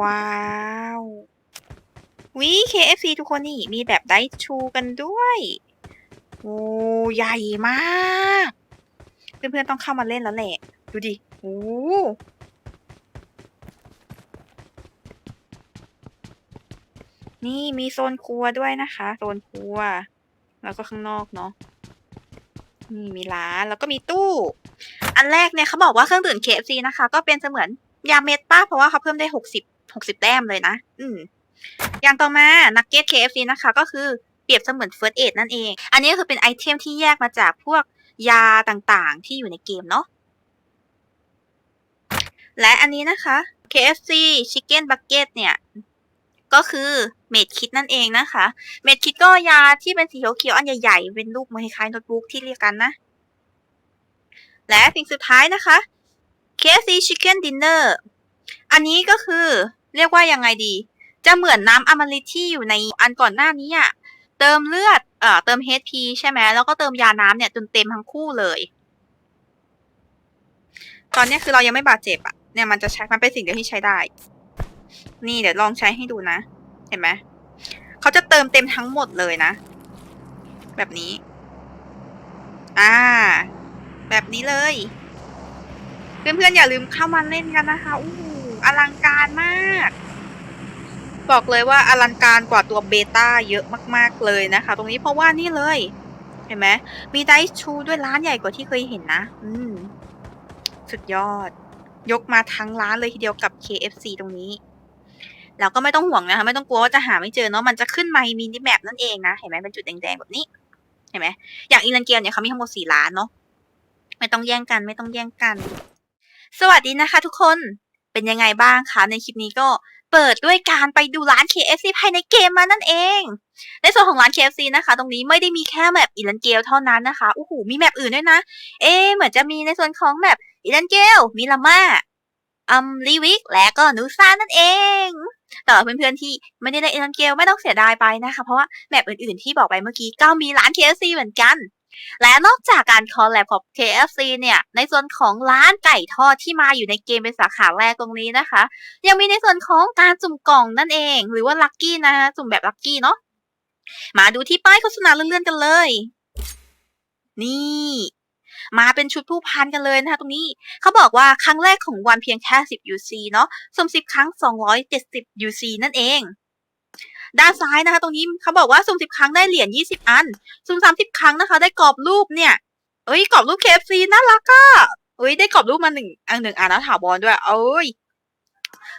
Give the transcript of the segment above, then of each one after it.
ว้าววิ KFC ทุกคนนี่มีแบบได้ชูกันด้วยโอ้ใหญ่มาก เพื่อนๆต้องเข้ามาเล่นแล้วแหละ ดูดิโอ้นี่มีโซนครัวด้วยนะคะ โซนครัว แล้วก็ข้างนอกเนาะนี่มีร้านแล้วก็มีตู้ อันแรกเนี่ยเขาบอกว่าเครื่องดื่ม KFC นะคะ ก็เป็นเสมือนยาเม็ดป้าเพราะว่าเขาเพิ่มได้หกสิบ หกสิบแต้มเลยนะ อืม อย่างต่อมานักเก็ต KFC นะคะ ก็คือเปรียบเสมือน First Aid นั่นเอง อันนี้ก็คือเป็นไอเทมที่แยกมาจากพวกยาต่างๆ ที่อยู่ในเกมเนาะ และอันนี้นะคะ KFC Chicken Bucket เนี่ย ก็คือเมดคิดนั่นเองนะคะ เมดคิดก็ยาที่เป็นสีเขียวๆอันใหญ่ๆ เป็นรูปมือคล้ายๆโน้ตบุ๊กที่เรียกกันนะ และสิ่งสุดท้ายนะคะ KFC Chicken Dinner อันนี้ก็คือ เรียกว่ายังไงดี จะเหมือนน้ำอมฤตที่อยู่ในอันก่อนหน้านี้อะเติมเลือดเอ่อเติม HP ใช่ไหมแล้วก็เติมยาน้ำเนี่ยจนเต็มทั้งคู่เลย ตอนนี้คือเรายังไม่บาดเจ็บอะเนี่ยมันจะใช้มันเป็นสิ่งเดียวที่ใช้ได้ นี่เดี๋ยวลองใช้ให้ดูนะ เห็นไหมเขาจะเติมเต็มทั้งหมดเลยนะ แบบนี้ อ่า แบบนี้เลย เพื่อนๆอย่าลืมเข้ามาเล่นกันนะคะอู้ อลังการมาก บอกเลยว่าอลังการกว่าตัวเบต้าเยอะมาก ๆเลยนะคะ ตรงนี้เพราะว่านี่เลย เห็นไหมมีไดซ์ชูด้วยร้านใหญ่กว่าที่เคยเห็นนะ อืม สุดยอด ยกมาทั้งร้านเลยทีเดียวกับ KFC ตรงนี้แล้วก็ไม่ต้องห่วงนะคะ ไม่ต้องกลัวว่าจะหาไม่เจอเนาะมันจะขึ้นมามินิแมปนั่นเองนะ เห็นไหมเป็นจุดแดงๆแบบนี้ เห็นไหมอย่างอีลันเกียเนี่ยเขามีทั้งหมดสี่ร้านเนาะไม่ต้องแย่งกันไม่ต้องแย่งกัน สวัสดีนะคะทุกคน เป็นยังไงบ้างคะในคลิปนี้ก็เปิดด้วยการไปดูร้าน KFC ภายในเกมมานั่นเอง ในส่วนของร้าน KFC นะคะ ตรงนี้ไม่ได้มีแค่แมปอีลันเกลเท่านั้นนะคะโอ้โหมีแมปอื่นด้วยนะ เอ๊เหมือนจะมีในส่วนของแมปอีลันเกลมิลาม่าอัมลีวิกและก็นูซ่านั่นเองแต่ว่าเพื่อนๆที่ไม่ได้เล่นอีลันเกลไม่ต้องเสียดายไปนะคะ เพราะว่าแมปอื่นๆที่บอกไปเมื่อกี้ก็มีร้าน KFC เหมือนกัน และนอกจากการคอลแลบของ KFC เนี่ย ในส่วนของร้านไก่ทอดที่มาอยู่ในเกมเป็นสาขาแรกตรงนี้นะคะ ยังมีในส่วนของการสุ่มกล่องนั่นเอง หรือว่าลัคกี้นะสุ่มแบบลัคกี้เนาะมาดูที่ป้ายโฆษณาเลื่อนๆกันเลย นี่มาเป็นชุดผู้พันกันเลยนะคะตรงนี้เขาบอกว่าครั้งแรกของวันเพียงแค่ 10 UC เนาะสุ่ม10 ครั้ง 270 UC นั่นเอง ด้านซ้ายนะคะ ตรงนี้เขาบอกว่าสุ่ม10ครั้งได้เหรียญ20อัน สุ่ม30ครั้งนะคะ ได้กรอบรูปเนี่ยเอ้ยกรอบรูป KFC น่ารักอะเอ้ยได้กรอบรูปมาหนึ่งอันหนึ่งอันแล้วถาวรด้วยเอ้ย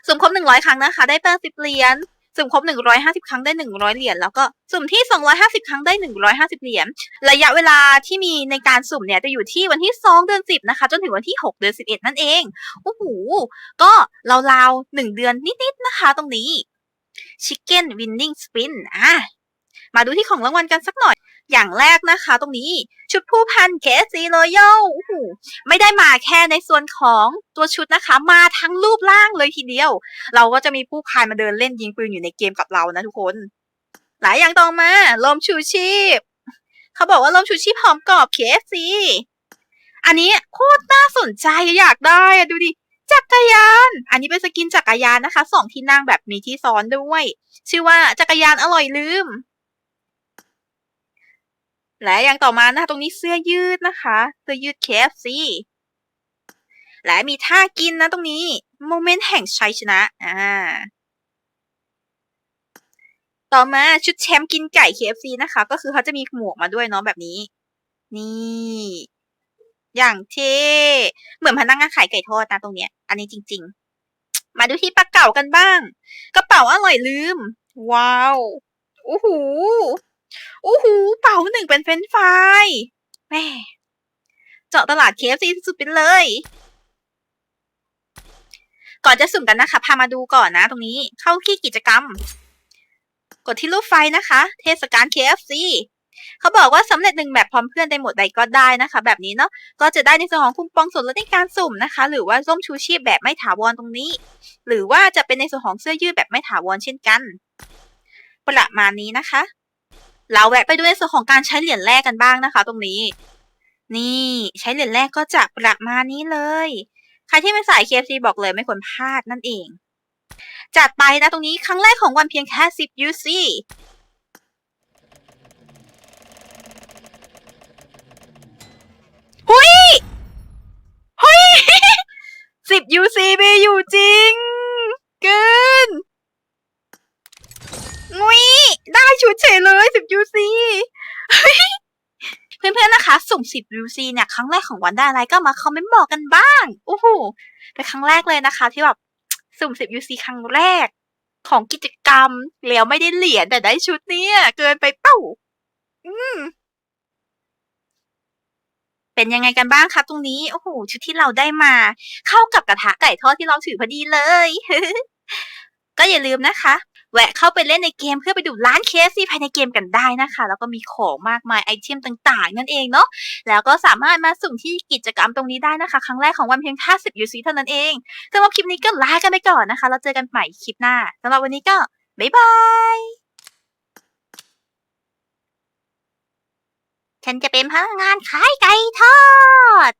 สุ่มครบหนึ่งร้อยครั้งนะคะ ได้แปดสิบเหรียญสุ่มครบหนึ่งร้อยห้าสิบครั้งได้หนึ่งร้อยเหรียญแล้วก็สุ่มที่สองร้อยห้าสิบครั้งได้หนึ่งร้อยห้าสิบเหรียญระยะเวลาที่มีในการสุ่มเนี่ยจะอยู่ที่วันที่สองเดือนสิบนะคะ จนถึงวันที่หกเดือนสิบเอ็ดนั่นเองโอ้โหก็ราวๆหนึ่งเดือนนิดๆนะคะ ตรงนี้ Chicken Winning Spin อะมาดูที่ของรางวัลกันสักหน่อย อย่างแรกนะคะ ตรงนี้ชุดผู้พัน KFC Royal โอ้โหไม่ได้มาแค่ในส่วนของตัวชุดนะคะ มาทั้งรูปร่างเลยทีเดียว เราก็จะมีผู้พายมาเดินเล่นยิงปืนอยู่ในเกมกับเรานะทุกคน หลายอย่างต่อมาลมชูชีพ เขาบอกว่าลมชูชีพพร้อมกรอบ KFC อันนี้โคตรน่าสนใจอยากได้อะดูดิ จักรยาน อันนี้เป็นสกินจักรยานนะคะสองที่นั่งแบบมีที่ซ้อนด้วย ชื่อว่าจักรยานอร่อยลืม และอย่างต่อมานะคะตรงนี้เสื้อยืดนะคะเสื้อยืด KFC และมีท่ากินนะตรงนี้โมเมนต์แห่งชัยชนะอ่าต่อมาชุดแชมป์กินไก่ KFC นะคะ ก็คือเขาจะมีหมวกมาด้วยเนาะแบบนี้ นี่ อย่างเท่เหมือนพนักงานขายไก่ทอดนะตรงเนี้ย อันนี้จริง ๆ มาดูที่ปลาเก๋ากันบ้าง กระเป๋าอร่อยลืม ว้าวโอ้โหโอ้โหเป๋าหนึ่งเป็นเฟรนฟรายแม่เจาะตลาด KFC สุดๆไปเลย ก่อนจะสุ่มกันนะคะ พามาดูก่อนนะ ตรงนี้เข้าที่กิจกรรม กดที่รูปไฟนะคะ เทศกาล KFC เขาบอกว่าสำเร็จหนึ่งแบบพร้อมเพื่อนได้หมดใดก็ได้นะคะ แบบนี้เนาะก็จะได้ในส่วนของคูปองส่วนลดในการสุ่มนะคะ หรือว่าร่มชูชีพแบบไม่ถาวรตรงนี้ หรือว่าจะเป็นในส่วนของเสื้อยืดแบบไม่ถาวรเช่นกัน ประมาณนี้นะคะ เราแวะไปดูในส่วนของการใช้เหรียญแรกกันบ้างนะคะ ตรงนี้ นี่ใช้เหรียญแรกก็จะประมาณนี้เลยใครที่เป็นสาย KFC บอกเลยไม่ควรพลาดนั่นเองจัดไปนะตรงนี้ครั้งแรกของวันเพียงแค่ 10 UC หุย หุย10 UC มีอยู่จริงเกินงุยได้ชุดเฉยเลย10 UC เฮ้ยเพื่อนๆนะคะ สุ่ม10 UC เนี่ยครั้งแรกของวันได้อะไรก็มาคอมเมนต์บอกกันบ้างโอ้โหเป็นครั้งแรกเลยนะคะ ที่แบบสุ่ม10 UC ครั้งแรกของกิจกรรมแล้วไม่ได้เหรียญแต่ได้ชุดเนี่ยเกินไปเป้า อืม เป็นยังไงกันบ้างคะตรงนี้ โอ้โห ชุดที่เราได้มา เข้ากับกระทะไก่ทอดที่เราถือพอดีเลย ก็อย่าลืมนะคะ แวะเข้าไปเล่นในเกมเพื่อไปดูร้านเคสภายในเกมกันได้นะคะ แล้วก็มีของมากมายไอเทมต่างๆ นั่นเองเนาะ แล้วก็สามารถมาสุ่มที่กิจกรรมตรงนี้ได้นะคะ ครั้งแรกของวันเพียงแค่10 UC เท่านั้นเองสำหรับคลิปนี้ก็ลากันไปก่อนนะคะแล้วเจอกันใหม่คลิปหน้าสำหรับวันนี้ก็บ๊ายบาย ฉันจะเป็นพนักงานขายไก่ทอด